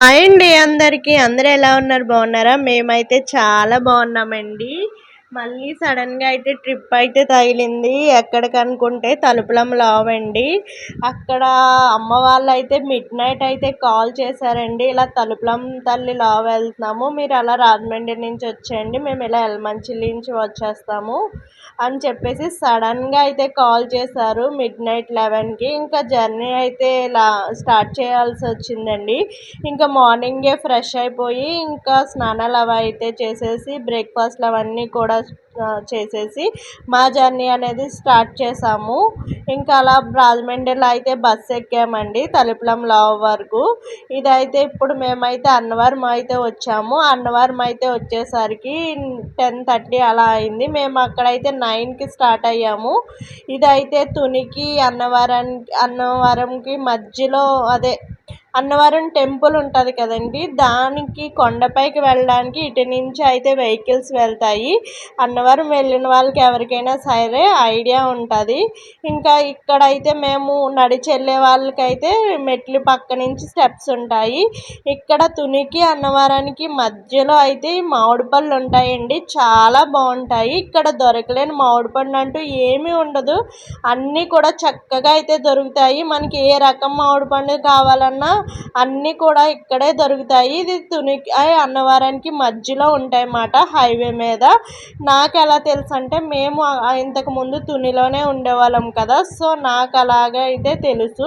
Hi అండి అందరికీ. అందరూ ఎలా ఉన్నారు? బాగున్నారా? మేమైతే చాలా బాగున్నామండి. మళ్ళీ సడన్గా అయితే ట్రిప్ అయితే తగిలింది. ఎక్కడికి అనుకుంటే తలుపులం లావండి. అక్కడ అమ్మ వాళ్ళు అయితే మిడ్ నైట్ అయితే కాల్ చేశారండి. ఇలా తలుపులం తల్లి లావ్ వెళ్తున్నాము మీరు అలా రాజమండ్రి నుంచి వచ్చేయండి. మేము ఇలా ఎల్మంచిలి నుంచి వచ్చేస్తాము అని చెప్పేసి సడన్గా అయితే కాల్ చేశారు మిడ్ నైట్ లెవెన్కి. ఇంకా జర్నీ అయితే ఇలా స్టార్ట్ చేయాల్సి వచ్చిందండి. ఇంకా మార్నింగే ఫ్రెష్ అయిపోయి ఇంకా స్నానాలు అవి అయితే చేసేసి బ్రేక్ఫాస్ట్లు అవన్నీ కూడా చేసేసి మా జర్నీ అనేది స్టార్ట్ చేసాము. ఇంకా అలా రాజమండ్రిలో అయితే బస్సు ఎక్కామండి తలుపులం లావ్ వరకు. ఇదైతే ఇప్పుడు మేమైతే అన్నవరం అయితే వచ్చాము. అన్నవరం అయితే వచ్చేసరికి టెన్ థర్టీ అలా అయింది. మేము అక్కడైతే నైన్కి స్టార్ట్ అయ్యాము. ఇదైతే తునికి అన్నవరం అన్నవరంకి మధ్యలో అదే అన్నవరం టెంపుల్ ఉంటుంది కదండి. దానికి కొండపైకి వెళ్ళడానికి ఇటు నుంచి అయితే వెహికల్స్ వెళ్తాయి. అన్నవరం వెళ్ళిన వాళ్ళకి ఎవరికైనా సరే ఐడియా ఉంటుంది. ఇంకా ఇక్కడైతే మేము నడిచి వెళ్ళే వాళ్ళకైతే మెట్లు పక్క నుంచి స్టెప్స్ ఉంటాయి. ఇక్కడ తునికి అన్నవరానికి మధ్యలో అయితే మామిడి పళ్ళు ఉంటాయండి. చాలా బాగుంటాయి. ఇక్కడ దొరకలేని మామిడి పండు అంటూ ఏమీ ఉండదు. అన్నీ కూడా చక్కగా అయితే దొరుకుతాయి. మనకి ఏ రకం మామిడి పండు కావాలన్నా అన్నీ కూడా ఇక్కడే దొరుకుతాయి. ఇది తునికి అన్నవరానికి మధ్యలో ఉంటాయి అన్నమాట హైవే మీద. నాకు ఎలా తెలుసు అంటే మేము ఇంతకుముందు తునిలోనే ఉండేవాళ్ళం కదా సో నాకు అలాగే అయితే తెలుసు.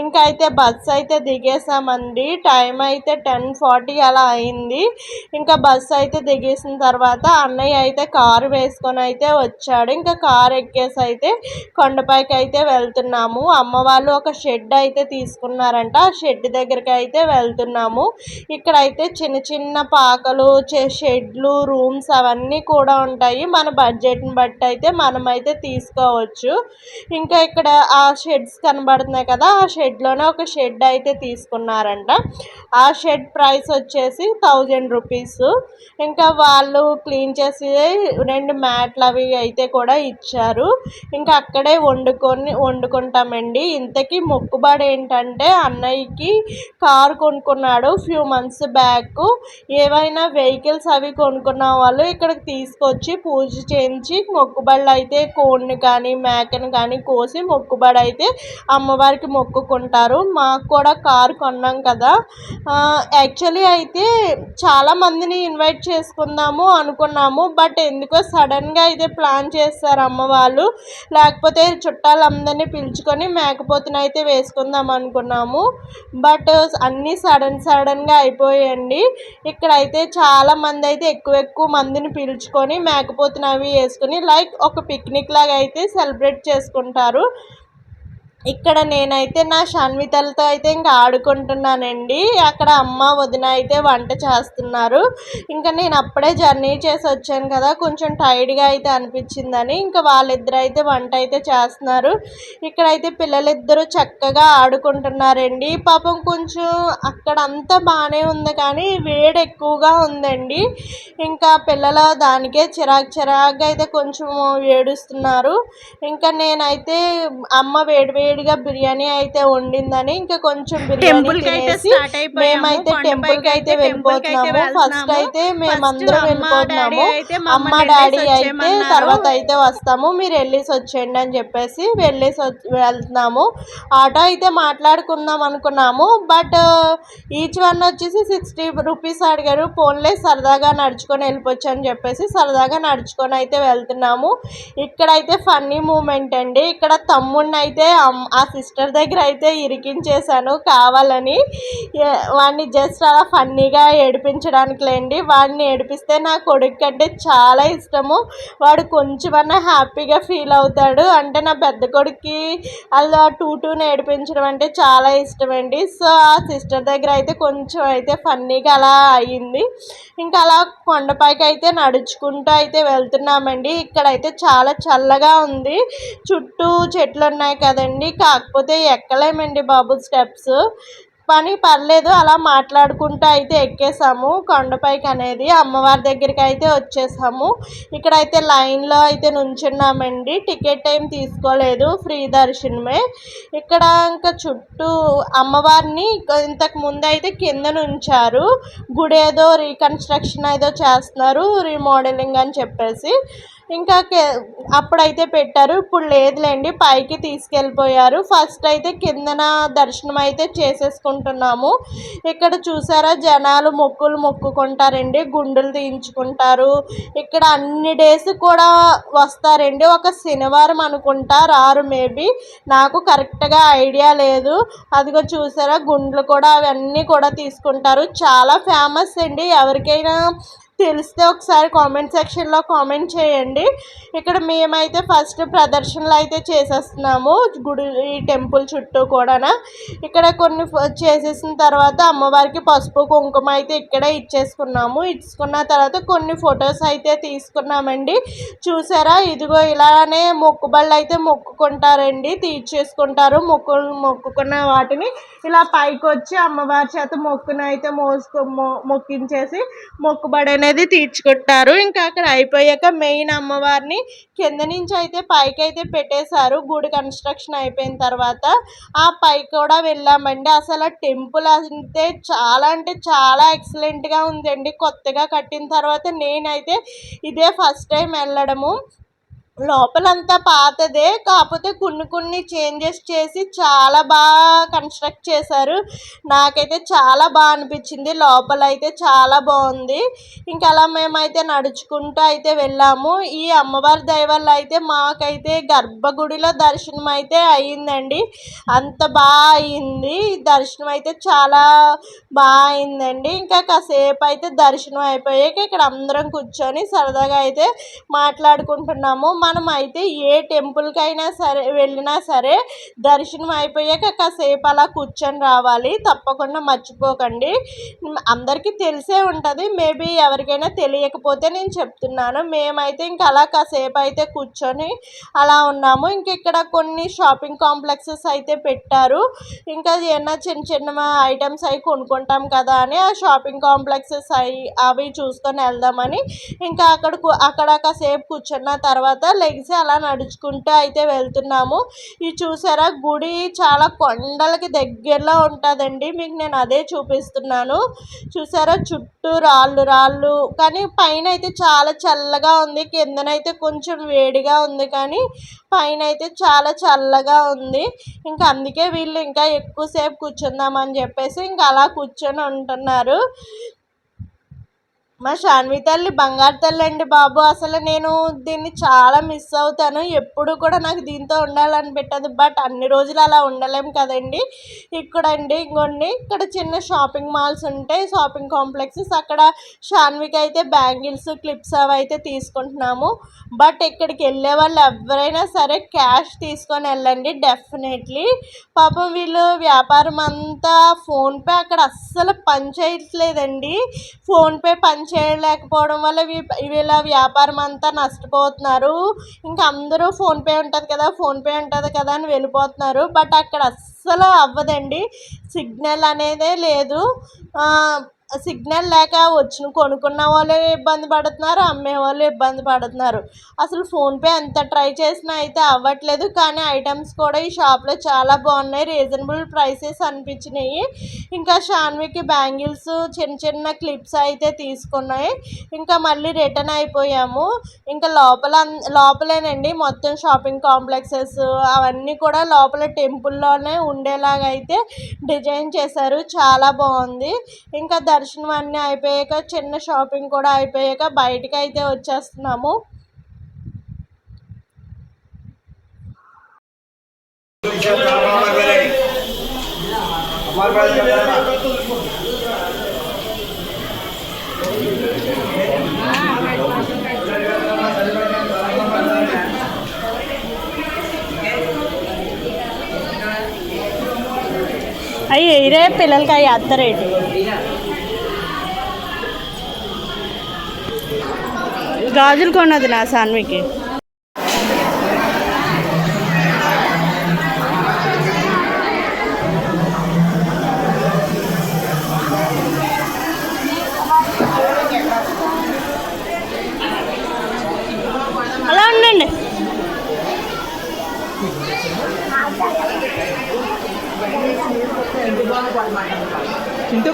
ఇంకా అయితే బస్సు అయితే దిగేసామండి టైం అయితే టెన్ ఫార్టీ అలా అయింది. ఇంకా బస్సు అయితే దిగేసిన తర్వాత అన్నయ్య అయితే కారు వేసుకొని అయితే వచ్చాడు. ఇంకా కారు ఎక్కేసి అయితే కొండపైకి అయితే వెళ్తున్నాము. అమ్మ వాళ్ళు ఒక షెడ్ అయితే తీసుకున్నారంట. ఆ షెడ్ దగ్గరికి అయితే వెళ్తున్నాము. ఇక్కడైతే చిన్న చిన్న పాకలు షెడ్లు రూమ్స్ అవన్నీ కూడా ఉంటాయి. మన బడ్జెట్ని బట్టి అయితే మనమైతే తీసుకోవచ్చు. ఇంకా ఇక్కడ ఆ షెడ్స్ కనబడుతున్నాయి కదా ఆ షెడ్లోనే ఒక షెడ్ అయితే తీసుకున్నారంట. ఆ షెడ్ ప్రైస్ వచ్చేసి థౌజండ్ రూపీస్. ఇంకా వాళ్ళు క్లీన్ చేసి రెండు మ్యాట్లు అవి అయితే కూడా ఇచ్చారు. ఇంకా అక్కడే వండుకొని వండుకుంటామండి. ఇంతకీ మొక్కుబడి ఏంటంటే అన్నయ్యకి కారు కొనుక్కున్నాడు ఫ్యూ మంత్స్ బ్యాక్ ఏవైనా వెహికల్స్ అవి కొనుక్కున్న వాళ్ళు ఇక్కడికి తీసుకొచ్చి పూజ చేయించి మొక్కుబడులు అయితే కోడిని కానీ మేకని కానీ కోసి మొక్కుబడి అయితే అమ్మవారికి మొక్కుకుంటారు. మాకు కూడా కారు కొన్నాం కదా. యాక్చువల్లీ అయితే చాలామందిని ఇన్వైట్ చేసుకుందాము అనుకున్నాము బట్ ఎందుకో సడన్గా అయితే ప్లాన్ చేస్తారు అమ్మవాళ్ళు లేకపోతే చుట్టాలందరినీ పిలుచుకొని మేకపోతునైతే అయితే వేసుకుందాం అనుకున్నాము. బట్ అన్నీ సడన్ సడన్గా అయిపోయాయండి. ఇక్కడైతే చాలా మంది అయితే ఎక్కువ ఎక్కువ మందిని పిలుచుకొని మేకపోతున్నవి వేసుకొని లైక్ ఒక పిక్నిక్ లాగా అయితే సెలబ్రేట్ చేసుకుంటారు. ఇక్కడ నేనైతే నా షన్వితలతో అయితే ఇంకా ఆడుకుంటున్నానండి. అక్కడ అమ్మ వదిన అయితే వంట చేస్తున్నారు. ఇంకా నేను అప్పుడే జర్నీ చేసి వచ్చాను కదా కొంచెం టైర్డ్గా అయితే అనిపించిందని ఇంకా వాళ్ళిద్దరు అయితే వంట అయితే చేస్తున్నారు. ఇక్కడైతే పిల్లలిద్దరూ చక్కగా ఆడుకుంటున్నారండి. పాపం కొంచెం అక్కడ అంతా బాగానే ఉంది కానీ వేడి ఎక్కువగా ఉందండి. ఇంకా పిల్లల దానికే చిరాకు చిరాకుగా అయితే కొంచెం ఏడుస్తున్నారు. ఇంకా నేనైతే అమ్మ వేడి వేడిగా బిర్యానీ అయితే వండిందని ఇంకా కొంచెం బిర్యానీ తినేసి మేమైతే టెంపుల్కి అయితే వెళ్ళిపోతున్నాము. ఫస్ట్ అయితే మేమందరం వెళ్ళిపోతున్నాము. అమ్మ డాడీ అయితే తర్వాత అయితే వస్తాము. మీరు వెళ్ళేసి వచ్చేయండి అని చెప్పేసి వెళ్ళేసి వెళ్తున్నాము. ఆటో అయితే మాట్లాడుకుందాం అనుకున్నాము. బట్ ఈచ్ వన్ వచ్చేసి సిక్స్టీ రూపీస్ అడిగారు. ఫోన్లే సరదాగా నడుచుకొని వెళ్ళిపోవచ్చు అని చెప్పేసి సరదాగా నడుచుకొని అయితే వెళ్తున్నాము. ఇక్కడైతే ఫన్నీ మూమెంట్ అండి. ఇక్కడ తమ్ముడిని అయితే ఆ సిస్టర్ దగ్గర అయితే ఇరికించేశాను కావాలని. వాడిని జస్ట్ అలా ఫన్నీగా ఏడిపించడానికి లేండి. వాడిని ఏడిపిస్తే నా కొడుకు అంటే చాలా ఇష్టము. వాడు కొంచెమన్నా హ్యాపీగా ఫీల్ అవుతాడు. అంటే నా పెద్ద కొడుక్కి అలా టూ టూని ఏడిపించడం అంటే చాలా ఇష్టం అండి సో ఆ సిస్టర్ దగ్గర అయితే కొంచెం అయితే ఫన్నీగా అలా అయ్యింది ఇంకా అలా కొండపైకి అయితే నడుచుకుంటూ అయితే వెళ్తున్నామండి. ఇక్కడైతే చాలా చల్లగా ఉంది. చుట్టూ చెట్లు ఉన్నాయి కదండి. కాకపోతే ఎక్కలేమండి బాబు స్టెప్స్. పని పర్లేదు అలా మాట్లాడుకుంటూ అయితే ఎక్కేసాము. కొండపైకి అనేది అమ్మవారి దగ్గరికి అయితే వచ్చేసాము. ఇక్కడైతే లైన్లో అయితే నుంచున్నామండి. టికెట్ ఏం తీసుకోలేదు ఫ్రీ దర్శనమే. ఇక్కడ ఇంకా చుట్టూ అమ్మవారిని ఇంతకు ముందు అయితే కింద నుంచారు. గుడి ఏదో రీకన్స్ట్రక్షన్ ఏదో చేస్తున్నారు రీమోడలింగ్ అని చెప్పేసి. ఇంకా అప్పుడైతే పెట్టారు. ఇప్పుడు లేదులేండి పైకి తీసుకెళ్ళిపోయారు. ఫస్ట్ అయితే కిందన దర్శనం అయితే చేసేసుకుంటున్నాము. ఇక్కడ చూసారా జనాలు మొక్కులు మొక్కుకుంటారండి గుండులు తీయించుకుంటారు. ఇక్కడ అన్ని డేస్ కూడా వస్తారండి. ఒక శనివారం అనుకుంటా రారు మేబీ. నాకు కరెక్ట్గా ఐడియా లేదు. అదిగో చూసారా గుండ్లు కూడా అవన్నీ కూడా తీసుకుంటారు. చాలా ఫేమస్ అండి. ఎవరికైనా తెలిస్తే ఒకసారి కామెంట్ సెక్షన్లో కామెంట్ చేయండి. ఇక్కడ మేమైతే ఫస్ట్ ప్రదర్శనలు అయితే చేసేస్తున్నాము గుడి ఈ టెంపుల్ చుట్టూ కూడా ఇక్కడ కొన్ని చేసేసిన తర్వాత అమ్మవారికి పసుపు కుంకుమ అయితే ఇక్కడే ఇచ్చేసుకున్నాము. ఇచ్చుకున్న తర్వాత కొన్ని ఫొటోస్ అయితే తీసుకున్నామండి. చూసారా? ఇదిగో ఇలానే మొక్కుబళ్ళు అయితే మొక్కుకుంటారండి. తీర్చేసుకుంటారు. మొక్కులు మొక్కుకున్న వాటిని ఇలా పైకి వచ్చి అమ్మవారి చేత మొక్కును అయితే మోసుకు మొక్కించేసి మొక్కుబడి అనేది తీర్చుకుంటారు. ఇంకా అక్కడ అయిపోయాక మెయిన్ అమ్మవారిని కింద నుంచి అయితే పైకి అయితే పెట్టేశారు. గుడి కన్స్ట్రక్షన్ అయిపోయిన తర్వాత ఆ పైకి కూడా వెళ్ళామండి. అసలు ఆ టెంపుల్ అంటే చాలా అంటే చాలా ఎక్సలెంట్గా ఉందండి. కొత్తగా కట్టిన తర్వాత నేనైతే ఇదే ఫస్ట్ టైం వెళ్ళడము. లోపలంతా పాతదే కాకపోతే కొన్ని కొన్ని చేంజెస్ చేసి చాలా బాగా కన్స్ట్రక్ట్ చేశారు. నాకైతే చాలా బాగా అనిపించింది. లోపల అయితే చాలా బాగుంది. ఇంకా అలా మేమైతే నడుచుకుంటూ అయితే వెళ్ళాము. ఈ అమ్మవారి దయ అయితే మాకైతే గర్భగుడిలో దర్శనం అయితే అయ్యిందండి అంత బాగా అయింది. దర్శనం అయితే చాలా బాగా అయిందండి. ఇంకా కాసేపు అయితే దర్శనం అయిపోయాక ఇక్కడ అందరం కూర్చొని సరదాగా అయితే మాట్లాడుకుంటున్నాము. మా మనం అయితే ఏ టెంపుల్కైనా సరే వెళ్ళినా సరే దర్శనం అయిపోయాక కాసేపు అలా కూర్చొని రావాలి. తప్పకుండా మర్చిపోకండి. అందరికీ తెలిసే ఉంటుంది. మేబీ ఎవరికైనా తెలియకపోతే నేను చెప్తున్నాను. మేమైతే ఇంకా అలా కాసేపు అయితే కూర్చొని అలా ఉన్నాము. ఇంక ఇక్కడ కొన్ని షాపింగ్ కాంప్లెక్సెస్ అయితే పెట్టారు. ఇంకా ఏమైనా చిన్న చిన్న ఐటమ్స్ అవి కొనుక్కుంటాం కదా అని ఆ షాపింగ్ కాంప్లెక్సెస్ అవి అవి చూసుకొని వెళ్దామని ఇంకా అక్కడ అక్కడ కాసేపు కూర్చున్న తర్వాత లెగిసి అలా నడుచుకుంటూ అయితే వెళ్తున్నాము. ఇది చూసారా? గుడి చాలా కొండలకి దగ్గరలో ఉంటుందండి. మీకు నేను అదే చూపిస్తున్నాను. చూసారా? చుట్టూ రాళ్ళు రాళ్ళు. కానీ పైన అయితే చాలా చల్లగా ఉంది. కిందనైతే కొంచెం వేడిగా ఉంది కానీ పైన అయితే చాలా చల్లగా ఉంది. ఇంకా అందుకే వీళ్ళు ఇంకా ఎక్కువసేపు కూర్చుందామని చెప్పేసి ఇంకా అలా కూర్చొని ఉంటున్నారు. మా శాన్వి తల్లి బంగారు తల్లి అండి బాబు. అసలు నేను దీన్ని చాలా మిస్ అవుతాను. ఎప్పుడు కూడా నాకు దీంతో ఉండాలని పెట్టదు. బట్ అన్ని రోజులు అలా ఉండలేం కదండి. ఇక్కడ అండి ఇంకోండి. ఇక్కడ చిన్న షాపింగ్ మాల్స్ ఉంటాయి షాపింగ్ కాంప్లెక్సెస్ అక్కడ శాన్వికి అయితే బ్యాంగిల్స్ క్లిప్స్ అవి అయితే తీసుకుంటున్నాము. బట్ ఇక్కడికి వెళ్ళే వాళ్ళు ఎవరైనా సరే క్యాష్ తీసుకొని వెళ్ళండి డెఫినెట్లీ పాపం వీళ్ళు వ్యాపారం అంతా ఫోన్పే అక్కడ అస్సలు పని చేయట్లేదండి. ఫోన్పే పని చేయలేకపోవడం వల్ల వీళ్ళ వ్యాపారం అంతా నష్టపోతున్నారు. ఇంకా అందరూ ఫోన్పే ఉంటుంది కదా ఫోన్పే ఉంటుంది కదా అని వెళ్ళిపోతున్నారు. బట్ అక్కడ అస్సలు అవ్వదండి. సిగ్నల్ అనేదే లేదు. సిగ్నల్ లేక వచ్చిన కొనుక్కున్న వాళ్ళు ఇబ్బంది పడుతున్నారు అమ్మే వాళ్ళు ఇబ్బంది పడుతున్నారు. అసలు ఫోన్పే ఎంత ట్రై చేసినా అయితే అవ్వట్లేదు. కానీ ఐటమ్స్ కూడా ఈ షాప్లో చాలా బాగున్నాయి. రీజనబుల్ ప్రైసెస్ అనిపించినాయి. ఇంకా షాన్వికి బ్యాంగిల్స్ చిన్న చిన్న క్లిప్స్ అయితే తీసుకున్నాయి. ఇంకా మళ్ళీ రిటర్న్ అయిపోయాము. ఇంకా లోపల లోపలేనండి. మొత్తం షాపింగ్ కాంప్లెక్సెస్ అవన్నీ కూడా లోపల టెంపుల్లోనే ఉండేలాగా అయితే డిజైన్ చేశారు. చాలా బాగుంది. ఇంకా దర్శనం అన్నీ అయిపోయాక చిన్న షాపింగ్ కూడా అయిపోయాక బయటకి అయితే వచ్చేస్తున్నాము. అయ్యి ఇరే పిల్లలకి అవి అత్తరేటు గాజులు కొన్నది నా సాన్వికి. అలా ఉండండి.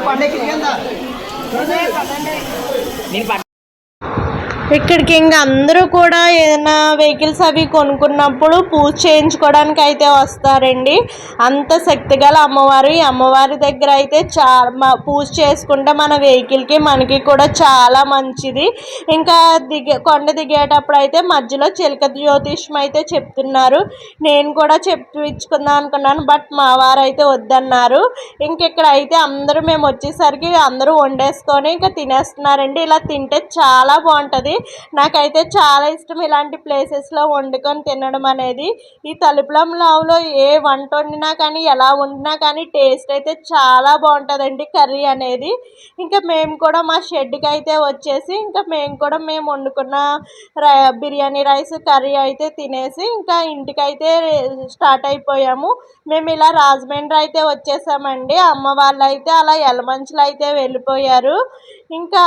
పండగ నేను ఇక్కడికి ఇంకా అందరూ కూడా ఏదైనా వెహికల్స్ అవి కొనుక్కున్నప్పుడు పూజ చేయించుకోవడానికి అయితే వస్తారండి. అంత శక్తి గల అమ్మవారు. ఈ అమ్మవారి దగ్గర అయితే చాలా పూజ చేసుకుంటే మన వెహికల్కి మనకి కూడా చాలా మంచిది. ఇంకా దిగే కొండ దిగేటప్పుడు అయితే మధ్యలో చిలక జ్యోతిష్యం అయితే చెప్తున్నారు. నేను కూడా చెప్పించుకుందాం అనుకున్నాను బట్ మా వారు అయితే వద్దన్నారు. ఇంకెక్కడ అయితే అందరూ మేము వచ్చేసరికి అందరూ వండేసుకొని ఇంకా తినేస్తున్నారండి. ఇలా తింటే చాలా బాగుంటుంది. నాకైతే చాలా ఇష్టం ఇలాంటి ప్లేసెస్లో వండుకొని తినడం అనేది. ఈ తలుపులం లావులో ఏ వంట వండినా కానీ ఎలా వండినా కానీ టేస్ట్ అయితే చాలా బాగుంటుందండి కర్రీ అనేది. ఇంకా మేము కూడా మా షెడ్కి అయితే వచ్చేసి ఇంకా మేము కూడా మేము వండుకున్న రై బిర్యానీ రైస్ కర్రీ అయితే తినేసి ఇంకా ఇంటికైతే స్టార్ట్ అయిపోయాము. మేము ఇలా రాజమండ్రి అయితే వచ్చేసామండి. అమ్మ వాళ్ళు అయితే అలా ఎలమంచులు అయితే వెళ్ళిపోయారు. ఇంకా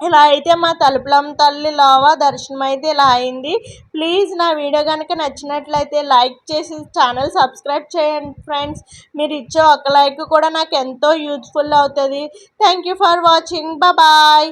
ఇలా అయితే మా తలుపులం తల్లి లోవ దర్శనం అయితే ఇలా అయింది. ప్లీజ్ నా వీడియో కనుక నచ్చినట్లయితే లైక్ చేసి ఛానల్ సబ్స్క్రైబ్ చేయండి ఫ్రెండ్స్. మీరు ఇచ్చే ఒక లైక్ కూడా నాకు ఎంతో యూజ్ఫుల్ అవుతుంది. Thank you for watching. Bye.